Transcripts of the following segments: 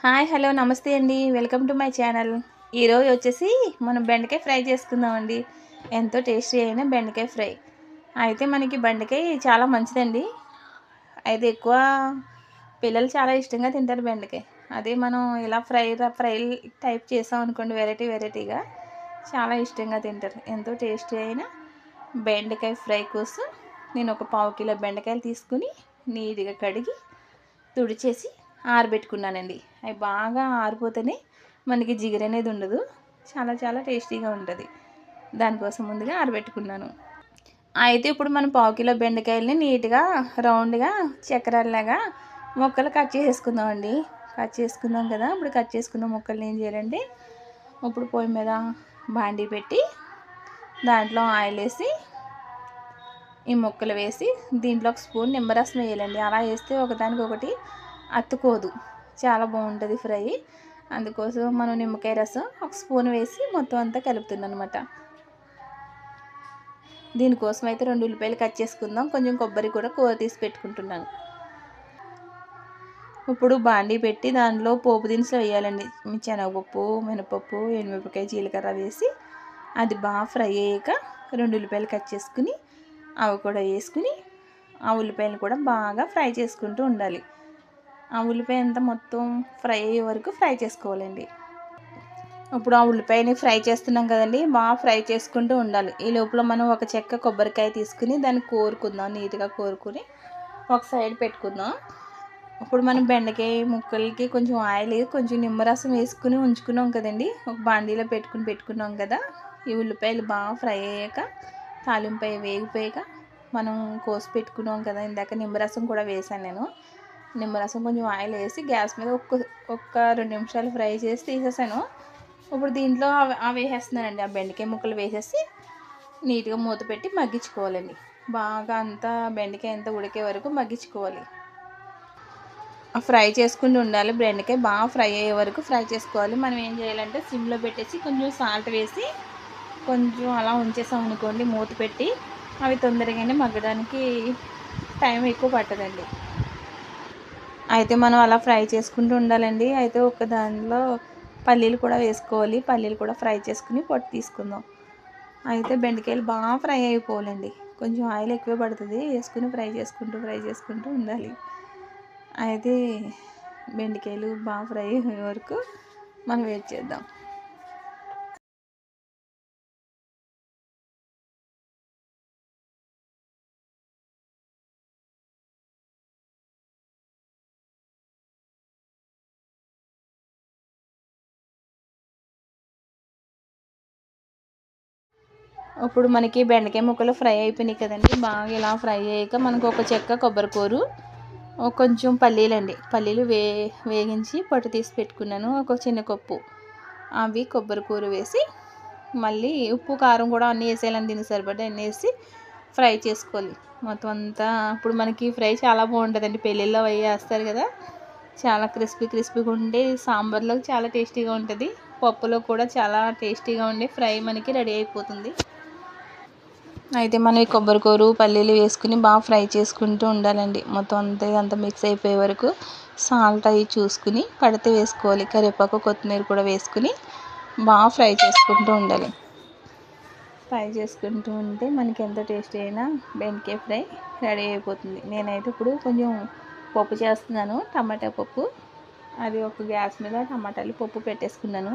Hi hello నమస్తే అండి. Welcome to my channel. ఈరోజు వచ్చేసి మనం బెండకాయ ఫ్రై చేసుకుందామండి. ఎంతో టేస్టీ అయిన బెండకాయ ఫ్రై. అయితే మనకి బెండకాయ చాలా మంచిదండి. అయితే ఎక్కువ పిల్లలు చాలా ఇష్టంగా తింటారు బెండకాయ. అదే మనం ఇలా ఫ్రై ఫ్రై టైప్ చేసాం అనుకోండి వెరైటీ వెరైటీగా చాలా ఇష్టంగా తింటారు. ఎంతో టేస్టీ అయిన బెండకాయ ఫ్రై కోసం నేను ఒక పావు కిలో బెండకాయలు తీసుకుని నీట్గా కడిగి తుడిచేసి ఆరబెట్టుకున్నానండి. అవి బాగా ఆరిపోతేనే మనకి జిగురు అనేది ఉండదు. చాలా చాలా టేస్టీగా ఉంటుంది. దానికోసం ముందుగా ఆరబెట్టుకున్నాను. అయితే ఇప్పుడు మనం పావు కిలో బెండకాయలని నీట్గా రౌండ్గా చక్రాల్లాగా ముక్కలు కట్ చేసుకుందామండి. కట్ చేసుకుందాం కదా ఇప్పుడు కట్ చేసుకున్న ముక్కల్ని ఏం చేయాలంటే ఇప్పుడు పొయ్యి మీద బాండీ పెట్టి దాంట్లో ఆయిల్ వేసి ఈ ముక్కలు వేసి దీంట్లో ఒక స్పూన్ నిమ్మరసం వేయాలండి. అలా వేస్తే ఒకదానికి ఒకటి అత్తుకోదు చాలా బాగుంటుంది ఫ్రై. అందుకోసం మనం నిమ్మకాయ రసం ఒక స్పూన్ వేసి మొత్తం అంతా కలుపుతుంది అనమాట దీనికోసం అయితే రెండు ఉల్లిపాయలు కట్ చేసుకుందాం. కొంచెం కొబ్బరి కూడా కూర తీసి పెట్టుకుంటున్నాను. ఇప్పుడు బాండీ పెట్టి దానిలో పోపు దినుసులు వేయాలండి. శనగపప్పు మినపప్పు ఎండుమిరపకాయ జీలకర్ర వేసి అది బాగా ఫ్రై అయ్యాక రెండు ఉల్లిపాయలు కట్ చేసుకుని అవి కూడా వేసుకుని ఆ ఉల్లిపాయలు కూడా బాగా ఫ్రై చేసుకుంటూ ఉండాలి. ఆ ఉల్లిపాయ అంతా మొత్తం ఫ్రై అయ్యే వరకు ఫ్రై చేసుకోవాలండి. ఇప్పుడు ఆ ఉల్లిపాయని ఫ్రై చేస్తున్నాం కదండి బాగా ఫ్రై చేసుకుంటూ ఉండాలి. ఈ లోపల మనం ఒక చెక్క కొబ్బరికాయ తీసుకుని దాన్ని కోరుకుందాం నీట్గా కోరుకుని ఒక సైడ్ పెట్టుకుందాం. ఇప్పుడు మనం బెండకాయ ముక్కలకి కొంచెం ఆయిల్ కొంచెం నిమ్మరసం వేసుకుని ఉంచుకున్నాం కదండి. ఒక బాండీలో పెట్టుకుని పెట్టుకున్నాం కదా ఈ ఉల్లిపాయలు బాగా ఫ్రై అయ్యాక తాలింపై వేగిపోయాక మనం కోసి పెట్టుకున్నాం కదా ఇందాక నిమ్మరసం కూడా వేసాను నేను. నిమ్మరసం కొంచెం ఆయిల్ వేసి గ్యాస్ మీద ఒక్క ఒక్క రెండు నిమిషాలు ఫ్రై చేసి తీసేసాను. ఇప్పుడు దీంట్లో అవి వేసేస్తున్నానండి. ఆ బెండకాయ ముక్కలు వేసేసి నీట్గా మూత పెట్టి మగ్గించుకోవాలండి. బాగా అంతా బెండకాయ అంతా ఉడికే వరకు మగ్గించుకోవాలి. ఫ్రై చేసుకుంటూ ఉండాలి. బెండకాయ బాగా ఫ్రై అయ్యే వరకు ఫ్రై చేసుకోవాలి. మనం ఏం చేయాలంటే సిమ్లో పెట్టేసి కొంచెం సాల్ట్ వేసి కొంచెం అలా ఉంచేసాం అనుకోండి మూత పెట్టి అవి తొందరగానే మగ్గడానికి టైం ఎక్కువ పట్టదండి. అయితే మనం అలా ఫ్రై చేసుకుంటూ ఉండాలండి. అయితే ఒక దానిలో పల్లీలు కూడా వేసుకోవాలి. పల్లీలు కూడా ఫ్రై చేసుకుని పొట్టు తీసుకుందాం. అయితే బెండకాయలు బాగా ఫ్రై అయిపోవాలండి. కొంచెం ఆయిల్ ఎక్కువ పడుతుంది. వేసుకుని ఫ్రై చేసుకుంటూ ఫ్రై చేసుకుంటూ ఉండాలి. అయితే బెండకాయలు బాగా ఫ్రై అయ్యే వరకు మనం వెయిట్ చేద్దాం. ఇప్పుడు మనకి బెండకాయ ముక్కలు ఫ్రై అయిపోయినాయి కదండి. బాగా ఇలా ఫ్రై అయ్యాక మనకు ఒక చెక్క కొబ్బరికూరు కొంచెం పల్లీలండి పల్లీలు వే వేగించి పొట్టు తీసి పెట్టుకున్నాను. ఒక చిన్న కప్పు అవి కొబ్బరికూర వేసి మళ్ళీ ఉప్పు కారం కూడా అన్నీ వేసేయాలని దీనికి సరిపడా అన్నీ వేసి ఫ్రై చేసుకోవాలి. మొత్తం అంతా ఇప్పుడు మనకి ఫ్రై చాలా బాగుంటుందండి. పెళ్ళిళ్ళలో అవి వేస్తారు కదా. చాలా క్రిస్పీ క్రిస్పీగా ఉండి సాంబార్లో చాలా టేస్టీగా ఉంటుంది. పప్పులో కూడా చాలా టేస్టీగా ఉండి ఫ్రై మనకి రెడీ అయిపోతుంది. అయితే మనం ఈ కొబ్బరికూరు పల్లీలు వేసుకుని బాగా ఫ్రై చేసుకుంటూ ఉండాలండి. మొత్తం అంతా అంతా మిక్స్ అయిపోయే వరకు సాల్ట్ అవి చూసుకుని పడితే వేసుకోవాలి. కరివేపాకు కొత్తిమీర కూడా వేసుకుని బాగా ఫ్రై చేసుకుంటూ ఉండాలి. ఫ్రై చేసుకుంటూ ఉంటే మనకి ఎంత టేస్టీ అయినా బెండకాయ ఫ్రై రెడీ అయిపోతుంది. నేనైతే ఇప్పుడు కొంచెం పప్పు చేస్తున్నాను. టమాటా పప్పు. అది ఒక గ్యాస్ మీద టమాటాలు పప్పు పెట్టేసుకున్నాను.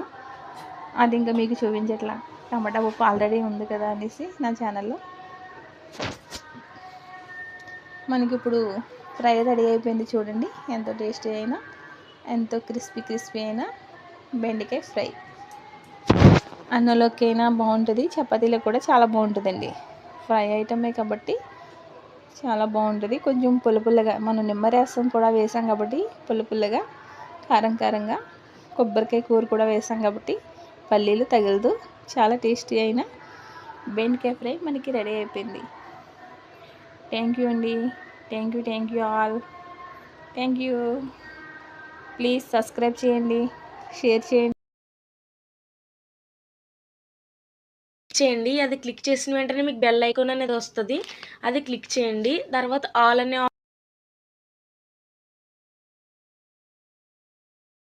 అది ఇంకా మీకు చూపించట్లా. టమాటా పప్పు ఆల్రెడీ ఉంది కదా అనేసి నా ఛానల్లో. మనకి ఇప్పుడు ఫ్రై రెడీ అయిపోయింది చూడండి ఎంతో టేస్టీ అయినా ఎంతో క్రిస్పీ క్రిస్పీ అయినా బెండకాయ ఫ్రై. అన్నంలోకి అయినా బాగుంటుంది చపాతీలో కూడా చాలా బాగుంటుందండి. ఫ్రై ఐటమే కాబట్టి చాలా బాగుంటుంది. కొంచెం పులుపుల్లగా మనం నిమ్మరసం కూడా వేసాం కాబట్టి పులుపుల్లగా కారం కారంగా కొబ్బరికాయ కూర కూడా వేసాం కాబట్టి పల్లీలు తగలదు. చాలా టేస్టీ అయిన బెండకాయ ఫ్రై మనకి రెడీ అయిపోయింది. థ్యాంక్ యూ అండి. Thank you thank you all. Thank you. Please subscribe చేయండి. షేర్ చేయండి. చేయండి. అది క్లిక్ చేసిన వెంటనే మీకు బెల్ ఐకాన్ అనేది వస్తుంది. అది క్లిక్ చేయండి. తర్వాత ఆల్ అనే